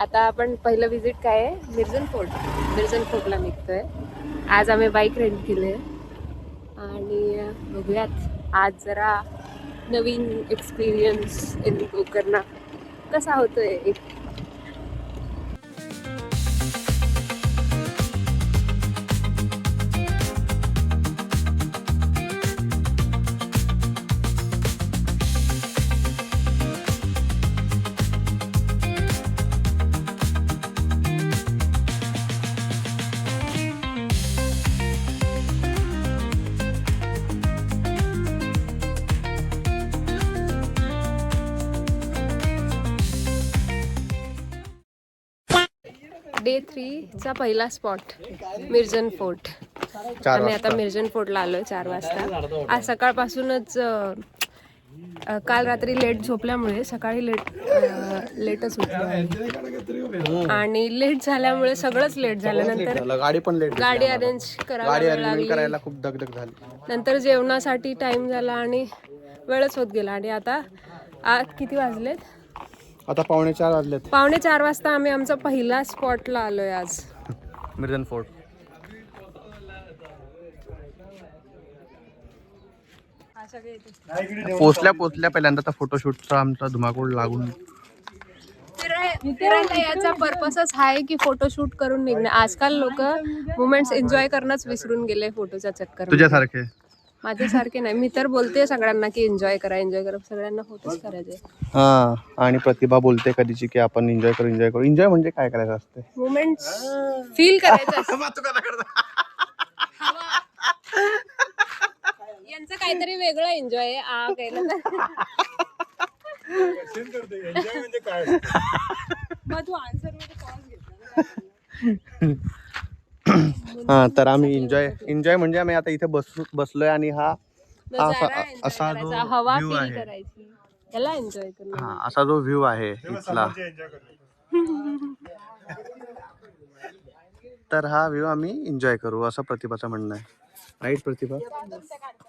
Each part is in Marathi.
आता आपण पहिलं विजिट काय आहे? मिर्झन फोर्ट मिर्झन फोर्टला निघतोय. आज आम्ही बाईक रेंट केली आणि बघूयात. आज जरा नवीन एक्सपिरियन्स इन गोकर्णा कसा होतोय एक थ्रीचा पहिला स्पॉट मिर्जन फोर्ट. आम्ही आता मिर्जन फोर्टला आलोय चार वाजता. आज सकाळपासूनच काल रात्री लेट झोपल्यामुळे सकाळी लेट लेटच उठलो आणि लेट झाल्यामुळे सगळंच लेट झाल्यानंतर झालं. गाडी पण लेट गाडी अरेंज करायला खूप दगदग झाली. नंतर जेवणासाठी टाइम झाला आणि वेळच होत गेला. आणि आता आ किती वाजलेत? आता पावणे चार वाजलेत. पावणे चार वाजता आम्ही आमचा पहिला स्पॉटला आलोय आज. मिर्जन फोर्ट. पोचल्या पोचल्या पहिल्यांदा तर फोटोशूटचा आमचा धुमाकूळ लागून. याचा पर्पसच आहे की फोटोशूट करून निघणे. आजकाल लोक मुमेंट्स एन्जॉय करणंच विसरून गेले फोटोच्या चक्कर तुझ्यासारखे. माझ्यासारखे नाही. मी तर बोलते सगळ्यांना की एन्जॉय करा एन्जॉय करा. सगळ्यांना फोटोच करायचे हा आणि प्रतिभा बोलते कधीची की आपण एन्जॉय करू एन्जॉय करू. एन्जॉय म्हणजे काय करायचं असते मुमेंट्स फील करायचं असतं. यांचं काहीतरी वेगळं एन्जॉय आहे. आ केलं तर. मग तू आन्सर हा तर आम्ही एन्जॉय एन्जॉय म्हणजे आम्ही आता इथे बस बसलोय आणि हा हा असा नजारा enjoy असा जो हवा व्ह्यू आहे. करायची. त्याला एन्जॉय करणं हा असा जो व्ह्यू आहे इथला. तर हा व्ह्यू आम्ही एन्जॉय करू असं प्रतिभाचं म्हणणं आहे. राईट प्रतिभा?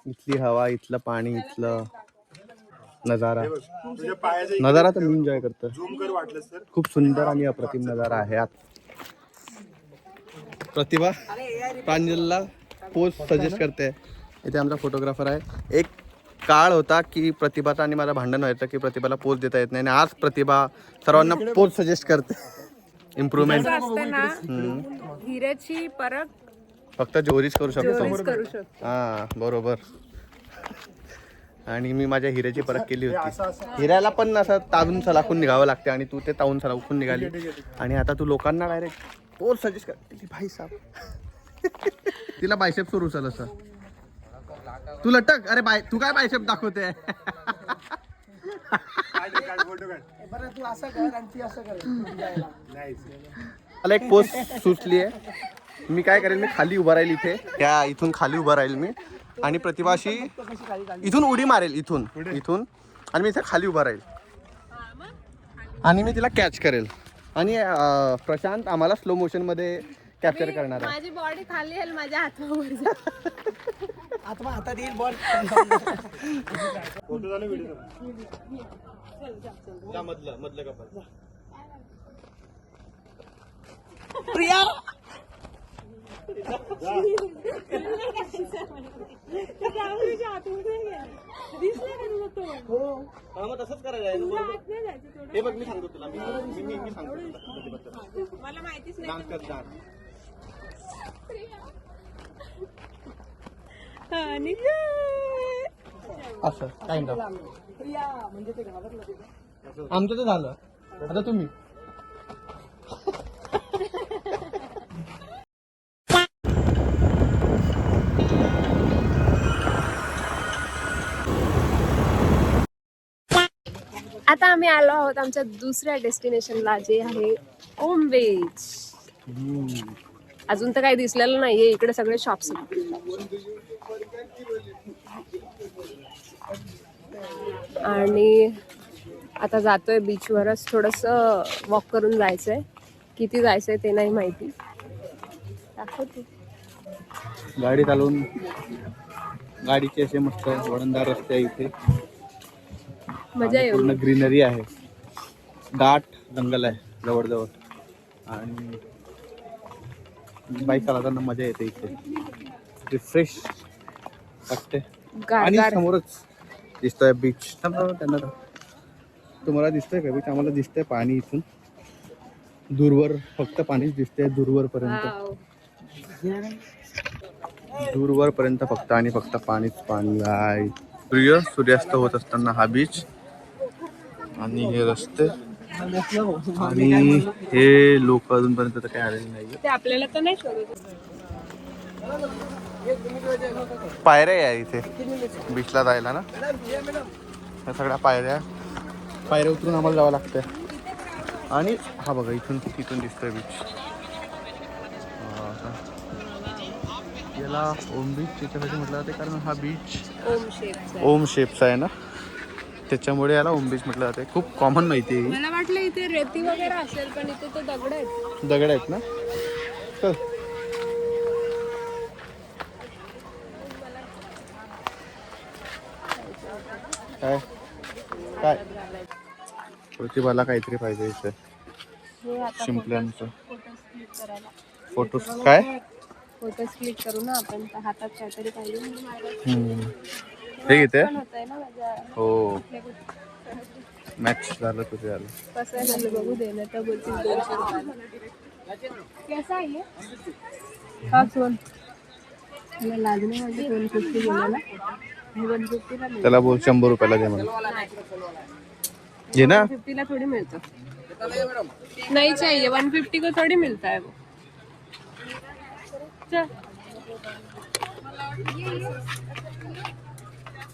इथली हवा इथलं पाणी इथलं नजारा. नजारा तर मी एन्जॉय करतो खूप सुंदर आणि अप्रतिम नजारा आहे आत प्रतिभा प्रांजलला पोस्ट सजेस्ट करते. इथे आमचा फोटोग्राफर आहे. एक काळ होता की प्रतिभाचा आणि माझं भांडण व्हायचं की प्रतिभाला पोस्ट देता येत नाही. आणि आज प्रतिभा सर्वांना पोस्ट सजेस्ट करते. इम्प्रुव्हमेंट हिऱ्याची परत फक्त जोरीच करू शकतो. चोरीच करू शकतो. हा बरोबर. आणि मी माझ्या हिऱ्याची परत केली होती. हिऱ्याला पण असं ताजून सलाखून निघावं लागते आणि तू ते तावून सलाखून निघाली. आणि आता तू लोकांना डायरेक्ट पोस्ट सजेस्ट कर? भाई साहेब. तिला बायसेप सुरू चल असं तू लटक. अरे बाय तू काय बायसेप दाखवते? मला एक पोस्ट सुचली आहे. मी काय करेल मी खाली उभा राहील इथे. त्या इथून खाली उभा राहील मी. आणि प्रतिभाशी इथून उडी मारेल इथून इथून. आणि मी इथे खाली उभा राहील. आणि मी तिला कॅच करेल. आणि अं, प्रशांत आम्हाला स्लो मोशनमध्ये कॅप्चर करणार आहे. माझी बॉडी खाली आहे माझ्या हातावर कपल मग तसंच आहे. बरोबर. हे बघ मी सांगतो तुला. मी मी- मी मी सांगतो तुला. मला माहितीच डान्स कर डान्स. आणि असं काइंड ऑफ आमचं तर झालं. आता तुम्ही. आता आम्ही आलो आहोत आमच्या दुसऱ्या डेस्टिनेशनला जे आहे ओम बीच अजून तर काही दिसलेलं नाहीये इकडे सगळे शॉप्स आणि आता जातोय बीचवरच थोडस वॉक करून जायचंय. किती जायचंय ते नाही माहिती. दाखवते. गाडी चालवून गाडीचे असे मस्त वळणदार रस्ते आहे इथे. मजा येऊन पूर्ण ग्रीनरी आहे. दाट जंगल आहे जवळजवळ. आणि बाईक चालवताना मजा येते इथे. रिफ्रेश वाटते आणि समोरच दिसतोय बीच त्यांना तुम्हाला दिसतंय का बीच आम्हाला दिसतंय पाणी इथून. दूरवर फक्त पाणीच दिसतंय दूरवर पर्यंत वाव. दूरवर पर्यंत फक्त आणि फक्त पाणीच पाणी आहे सूर्य सूर्यास्त होत असताना हा बीच आणि हे रस्ते. आणि हे लोक अजूनपर्यंत तर काही आलेले नाही ते आपल्याला तर नाही शोधत. पायऱ्या आहे इथे. बीचला जायला ना? ह्या सगळ्या पायऱ्या. पायऱ्या उतरून आम्हाला जावं लागतं आणि हा बघा इथून इथून दिसतोय बीच याला ओम बीच त्याच्यासाठी म्हटलं जाते कारण हा बीच ओम शेपचा आहे ना? त्याच्यामुळे याला ओम बीच म्हटलं जाते. खूप कॉमन माहिती आहे मला वाटलं इथे रेती वगैरे असेल पण इथे तर दगड आहेत. दगड आहेत ना? चल. काय? काय? प्रतिभाला काहीतरी पाहिजे इथे. शिंपल्यांचं. फोटोज काय? फोटोज क्लिक करू ना आपण हातात काहीतरी पाहिजे. हे घेते हो. मॅच झालं तुझे झालं कसं झालं बघू दे ना तर बोलतील दोनशे रुपयाला कसा आहे? हे? हा सोन मला लागणे म्हणजे वन फिफ्टी गेला हे वन फिफ्टीला मिळतं त्याला बोल शंभर रुपयाला दे मला घे ना. फिफ्टीला थोड़ी मिलता नहीं चाहिए वन फिफ्टी को थोड़ी मिलता है वो चल.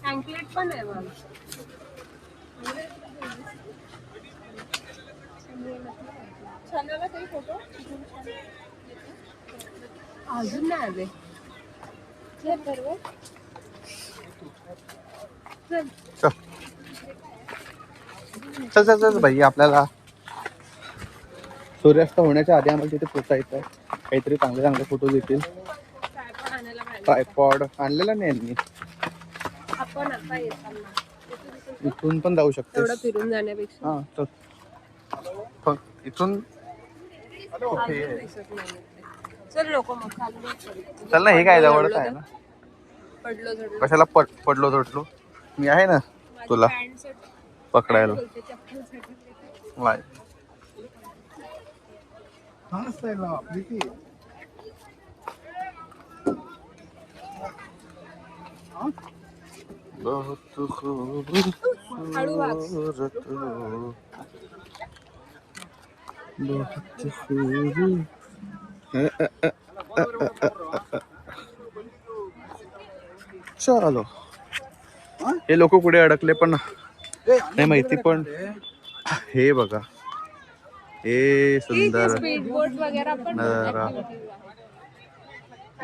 अँकलेट पण आहे मला. अजून नाही आले. चल बरोबर चल. चल. चल चल भाई आपल्याला सूर्यास्त होण्याच्या आधी आम्हाला तिथे पोचायचं आहे. काहीतरी चांगले चांगले फोटो येतील ट्रायपॉड आणलेला नाही यांनी आपण आता येताना इथून- पण जाऊ शकते एवढं फिरून जाण्यापेक्षा. हा चल फक्त इथून नाही. चल लोक मग खाली बस. चल ना हे काय जवळच आहे ना? पडलो झडलो कशाला पड पडलो झोटलो? मी आहे ना तुला पकडायला. शर्ट वाय बहुत हळू खूबसूरत हो. बहुत खूब चलो हे लोक कुठे अडकले पण नाही माहिती पण हे बघा हे सुंदर नजारा.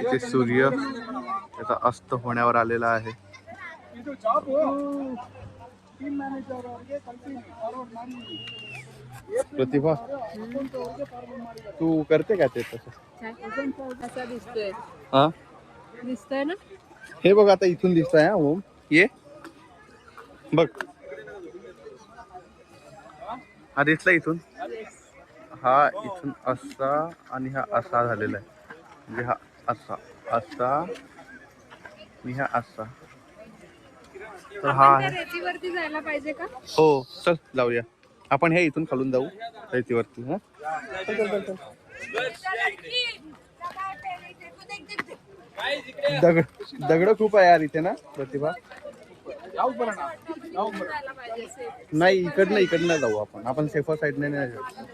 इथे सूर्य त्याचा अस्त होण्यावर आलेला आहे प्रतिभा तू करते का ते तसं काय? कसा दिसतोय। हा? दिसतोय ना? हे बघ आता इथून दिसतंय हा ओम. ये? बघ. हा दिसला इथून? हा इथून असा आणि हा असा झालेला आहे. म्हणजे हा असा असा आणि हा असा. तर हा आहे. रेतीवरती जायला पाहिजे का? हो चल जाऊया. आपण हे इथून खालून जाऊ रेतीवरती हा? चल, चल, चल, चल. दगड दगड खूप आहे यार इथे ना प्रतिभा. नाही इकडनं इकडनं जाऊ आपण. आपण सेफर साईडने नाही जाऊ.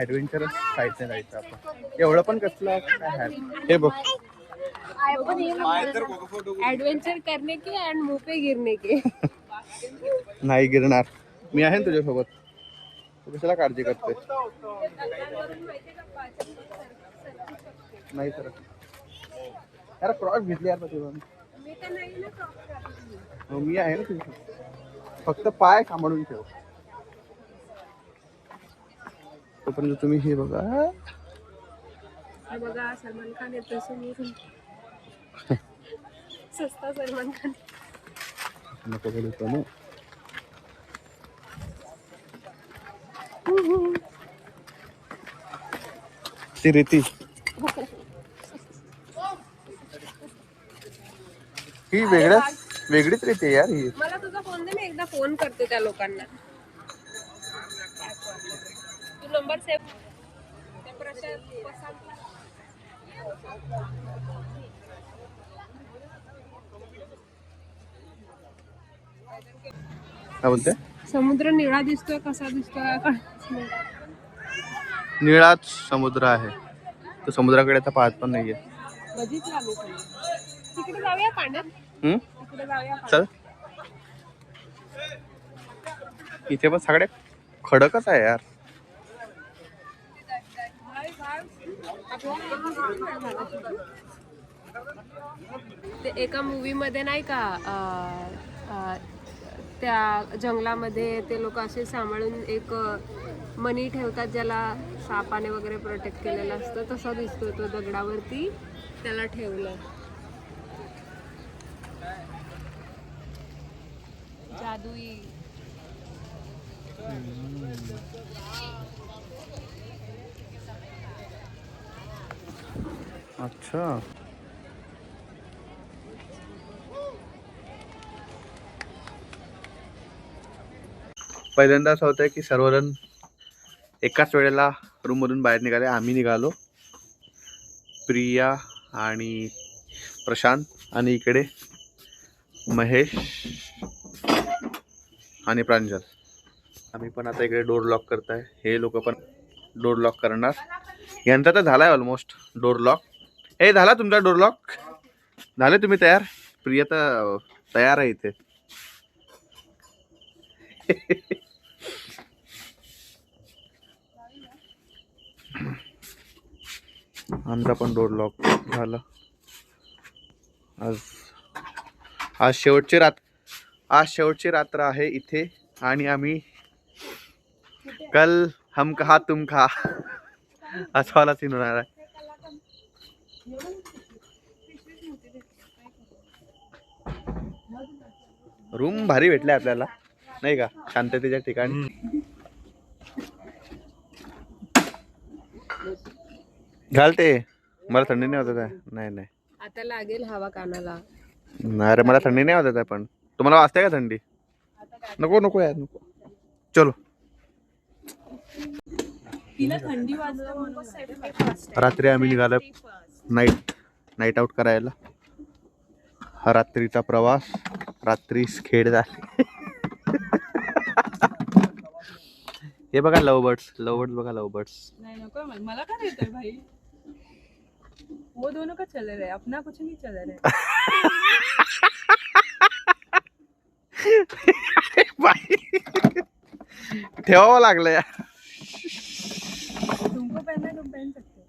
ऍडव्हेंचरस साईडने जायचं आपण. एवढं पण कसलं काय आहे? हे बघ. एडवेंचर करने के एंड मुंह पे गिरने के? नाही गिरणार. मी आहे ना तुझ्यासोबत. तू कशाला काळजी करते नाही तर. यार क्रॉस घेतली यार मी करत. हो, मी आहे ना तुझ्यासोबत. फक्त पाय सांभाळून ठेव. तोपर्यंत तुम्ही हे बघा. हे बघा सलमान खान येतो समोरून सस्ता सलमान खान नको बोलतो ना ती रेती. ही वेगळ्याच वेगळीच रेती आहे यार ही. मला तुझा फोन दे मी एकदा फोन करते त्या लोकांना. तू नंबर सेव्ह प्रशांत. काय बोलते? समुद्र निळा दिसतोय कसा दिसतोय. निळाच समुद्र आहे. तो समुद्राकडे आता पाहत पण नाहीये. बघितलं आम्ही पण. तिकडे जाऊया पाण्यात? हम्म? तिकडे जाऊया पाण्यात. चल. इथे पण सगळे खडकच आहे यार. ते एका मूवी मध्ये नाही का अं, अं, त्या जंगलामध्ये ते लोक असे सांभाळून एक मनी ठेवतात ज्याला सापाने वगैरे प्रोटेक्ट केलेलं असतं. तसा दिसतो तो दगडावरती. त्याला ठेवलं. जादुई. अच्छा. पहिल्यांदा असं होतं की सर्वजण एकाच वेळेला रूममधून बाहेर निघाले. आम्ही निघालो. प्रिया आणि प्रशांत आणि इकडे महेश आणि प्रांजल. आम्ही पण आता इकडे डोर लॉक करताय. हे लोक पण डोर लॉक करणार. यांचा तर झाला आहे ऑलमोस्ट डोर लॉक हे झाला तुमचा डोर लॉक झाले तुम्ही तयार? प्रिया तर तयार आहे इथे. आमचा पण डोर लॉक झाला. आज आज शेवटची रात आज शेवटची रात्र आहे इथे आणि आम्ही कल हम खा तुम खा असा वाला सीन होणार आहे. रूम भारी भेटले आपल्याला. नाही का? शांततेच्या ठिकाणी. घालते. मला थंडी नाही होत आहे. नाही नाही. आता लागेल हवा कानाला. नाही अरे मला थंडी नाही होत आहे पण. तुम्हाला वाजते का थंडी? नको नको यार नको. चलो. रात्री आम्ही निघालो. नाईट नाईट आउट करायला. हा रात्रीचा प्रवास. रात्री खेळ झाले. हे बघा लव बर्ड्स लव बर्ड्स बघा लव बर्ड्स नहीं नको. मला का देते भाई? वो दोनों का चले रहे अपना कुछ नहीं चले रहे ठेवावं लागलं यार तुमको पहनना है, तुम पहन सकते हो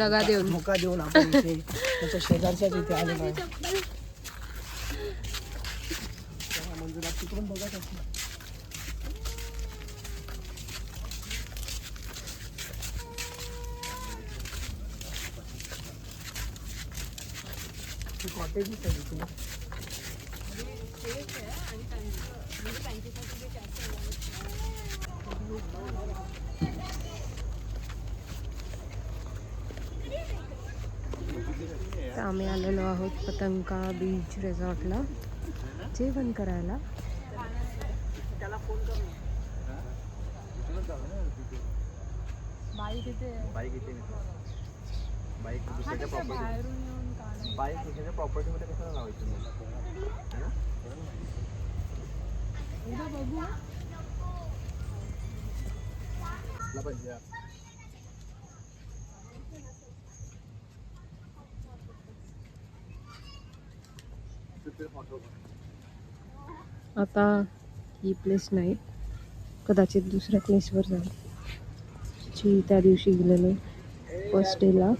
दगा देऊन धोका देऊन आपण इथे त्याच्या शेजारच्या तिथे आलेलो आहे तेव्हा मंजुळा तिकडून बघत असणार कॉटेजच आहे तिथे तर आम्ही आलेलो आहोत पतंका बीच रिसॉर्टला. जेवण करायला. बाईक दुसऱ्याच्या प्रॉपर्टी बाईक दुसऱ्याच्या प्रॉपर्टीमध्ये कशाला लावायची आता ही प्लेस नाही. कदाचित दुसऱ्या प्लेसवर जाऊ जी त्या दिवशी गेलेलो फर्स्ट डेला